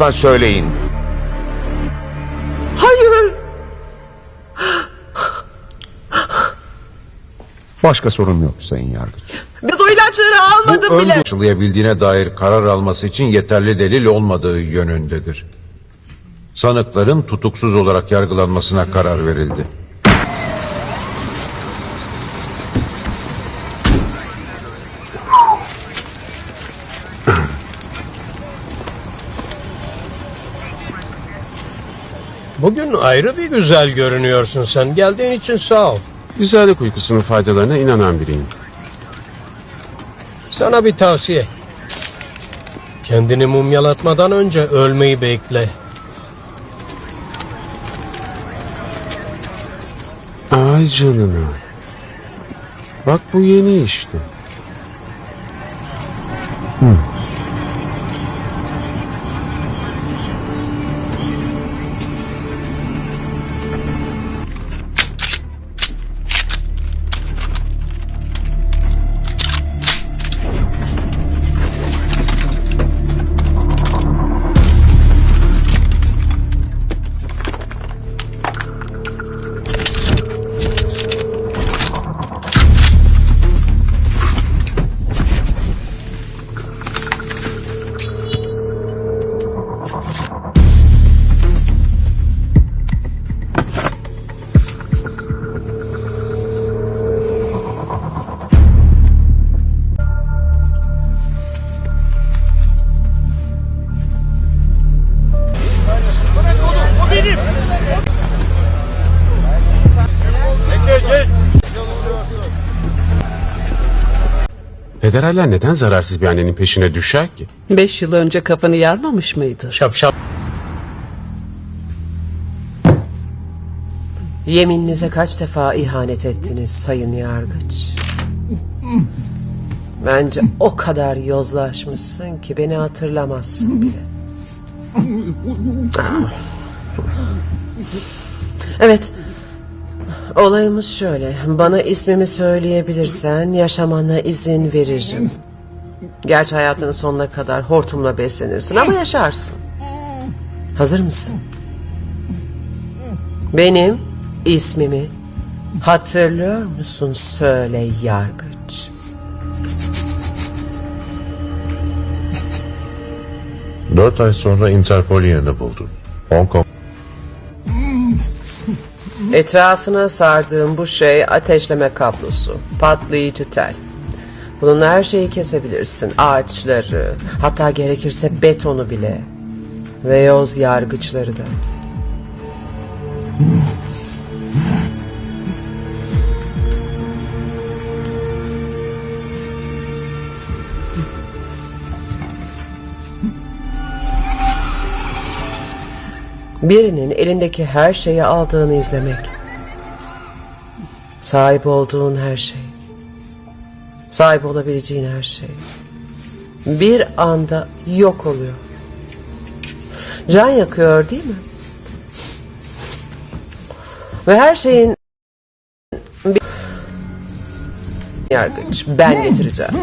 lütfen söyleyin. Hayır. Başka sorun yok Sayın Yargıç. Biz o ilaçları Bu almadım ön bile. karşılayabildiğine dair karar alması için yeterli delil olmadığı yönündedir. Sanıkların tutuksuz olarak yargılanmasına karar verildi. Bugün ayrı bir güzel görünüyorsun sen. Geldiğin için sağ ol. Güzellik uykusunun faydalarına inanan biriyim. Sana bir tavsiye. Kendini mumyalatmadan önce ölmeyi bekle. Ay canına. Bak bu yeni işte. Federaller neden zararsız bir annenin peşine düşer ki? Beş yıl önce kafanı yarmamış mıydı? Şapşal. Yemininize kaç defa ihanet ettiniz sayın yargıç? Bence o kadar yozlaşmışsın ki beni hatırlamazsın bile. Evet. Olayımız şöyle. Bana ismimi söyleyebilirsen yaşamana izin veririm. Gerçi hayatının sonuna kadar hortumla beslenirsin ama yaşarsın. Hazır mısın? Benim ismimi hatırlıyor musun söyle yargıç. Dört ay sonra Interpol yerini buldun. Hong Kong Etrafına sardığım bu şey ateşleme kablosu, patlayıcı tel. Bunun her şeyi kesebilirsin. Ağaçları, hatta gerekirse betonu bile. Ve yoz yargıçları da. Birinin elindeki her şeyi aldığını izlemek. Sahip olduğun her şey. Sahip olabileceğin her şey. Bir anda yok oluyor. Can yakıyor değil mi? Ve her şeyin bir yargıç ben getireceğim.